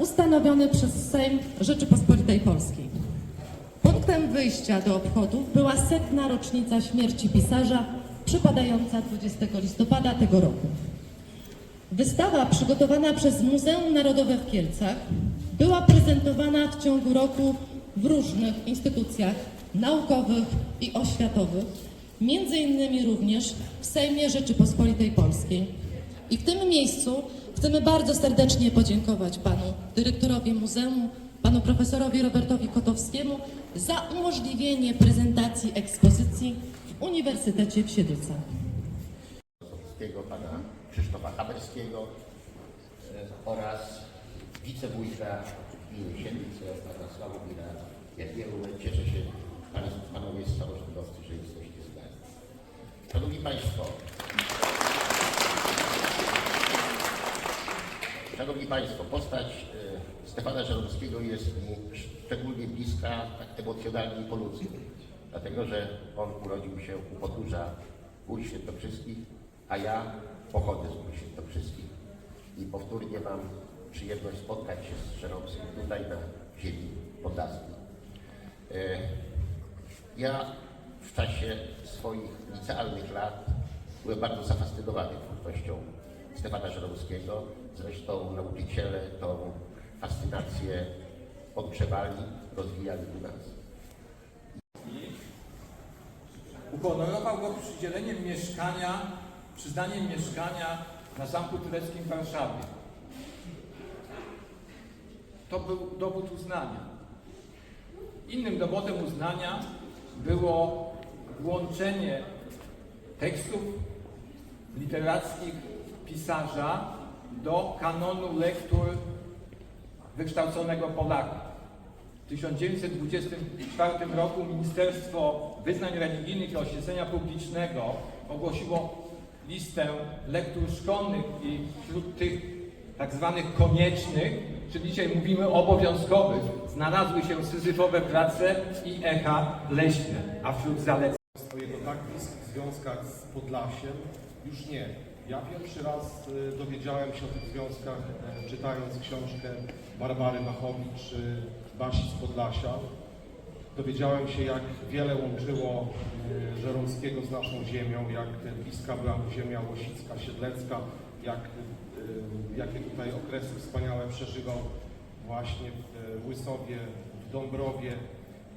ustanowiony przez Sejm Rzeczypospolitej Polskiej. Punktem wyjścia do obchodów była setna rocznica śmierci pisarza, przypadająca 20 listopada tego roku. Wystawa przygotowana przez Muzeum Narodowe w Kielcach była prezentowana w ciągu roku w różnych instytucjach naukowych i oświatowych, między innymi również w Sejmie Rzeczypospolitej Polskiej. I w tym miejscu chcemy bardzo serdecznie podziękować panu dyrektorowi muzeum, panu profesorowi Robertowi Kotowskiemu za umożliwienie prezentacji ekspozycji w Uniwersytecie w Siedlcach. Pana Krzysztofa Haberskiego e, oraz wicewójta gminy Siedlce, pana Sławomira Jagiełły. Cieszę się, panowie samorządowcy, że jesteście z nami. Szanowni Państwo, Szanowni Państwo, postać e, Stefana Żeromskiego jest mi szczególnie bliska tak emocjonalnie i po ludzku, dlatego że on urodził się u podnóża Gór Świętokrzyskich, a ja pochodzę z Gór Świętokrzyskich i powtórnie mam przyjemność spotkać się z Żeromskim tutaj na ziemi podlaskiej. E, Ja w czasie swoich licealnych lat byłem bardzo zafascynowany twórczością Stefana Żeromskiego. Zresztą nauczyciele tą fascynację podgrzewali, rozwijali u nas. Uhonorował go przydzieleniem mieszkania, przyznaniem mieszkania na Zamku Tureckim w Warszawie. To był dowód uznania. Innym dowodem uznania było włączenie tekstów literackich pisarza do kanonu lektur wykształconego Polaka. W 1924 roku Ministerstwo Wyznań Religijnych i Oświecenia Publicznego ogłosiło listę lektur szkolnych i wśród tych tak zwanych koniecznych, czy dzisiaj mówimy obowiązkowych, znalazły się syzyfowe prace i echa leśne, a wśród zaleceń swojego tak bliskich związkach z Podlasiem już nie. Ja pierwszy raz y, dowiedziałem się o tych związkach e, czytając książkę Barbary Machowicz y, Basi z Podlasia. Dowiedziałem się jak wiele łączyło y, Żeromskiego z naszą ziemią, jak bliska była mu ziemia łosicka, siedlecka, jak, jakie tutaj okresy wspaniałe przeżywał właśnie w Łysowie, w Dąbrowie,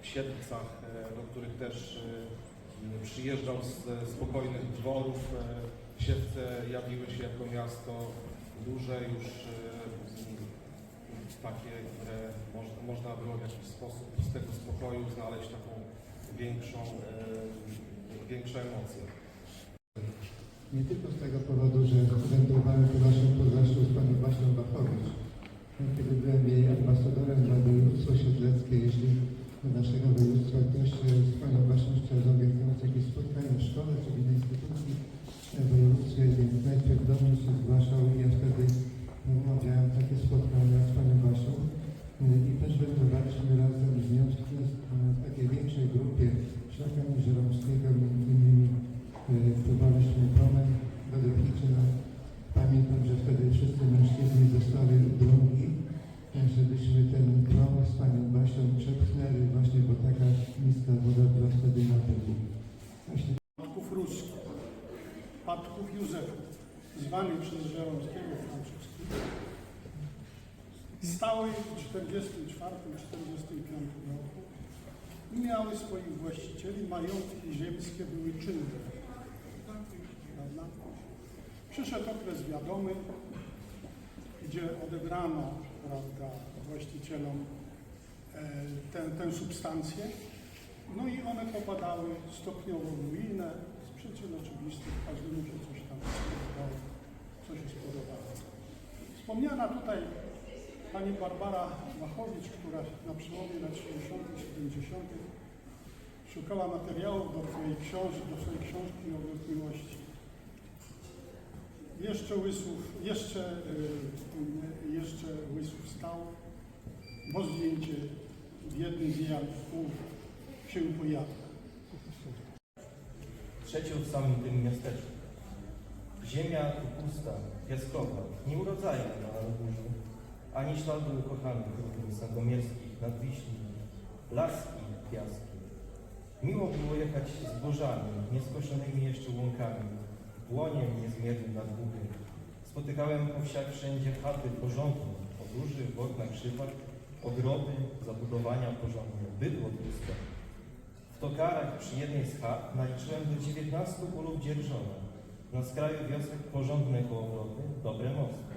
w Siedlcach, e, do których też e, przyjeżdżał z spokojnych dworów. E, Siedlce jawiły się jako miasto duże, już e, takie, które można, można było w jakiś sposób z tego spokoju znaleźć taką większą, e, większe emocje. Nie tylko z tego powodu, że reprezentowałem to przez Żeromskiego Francuski, stały w 1944-1945 roku i miały swoich właścicieli, majątki ziemskie były czynne. Prawda? Przyszedł okres wiadomy, gdzie odebrano prawda, właścicielom e, tę, tę substancję, no i one popadały stopniowo w ruinę z przyczyn oczywistych, każdemu się coś tam spodobało, co się spodobało. Wspomniana tutaj pani Barbara Machowicz, która na przełomie lat 60. i 70. szukała materiałów do swojej książki, do swojej książki o miłości. Jeszcze Łysów, jeszcze, y, jeszcze Łysów stał, bo zdjęcie w jednym z albumów się pojawia. trzecią w samym tym miasteczku. Ziemia pusta, piaskowa, nieurodzajna na Arbużu. ani śladu ukochanych równi sandomierskich nad Wiślą, laski, piaski. Miło było jechać zbożami, nieskoszonymi jeszcze łąkami, błoniem niezmiernym nad Bugiem. Spotykałem po wsiach wszędzie chaty porządne, podróży, w oknach szybach, ogrody, zabudowania porządne, bydło tłuste. W tokarach przy jednej z chat naliczyłem do 19 polów dzierżona. Na skraju wiosek porządne kołowroty, dobre mosty.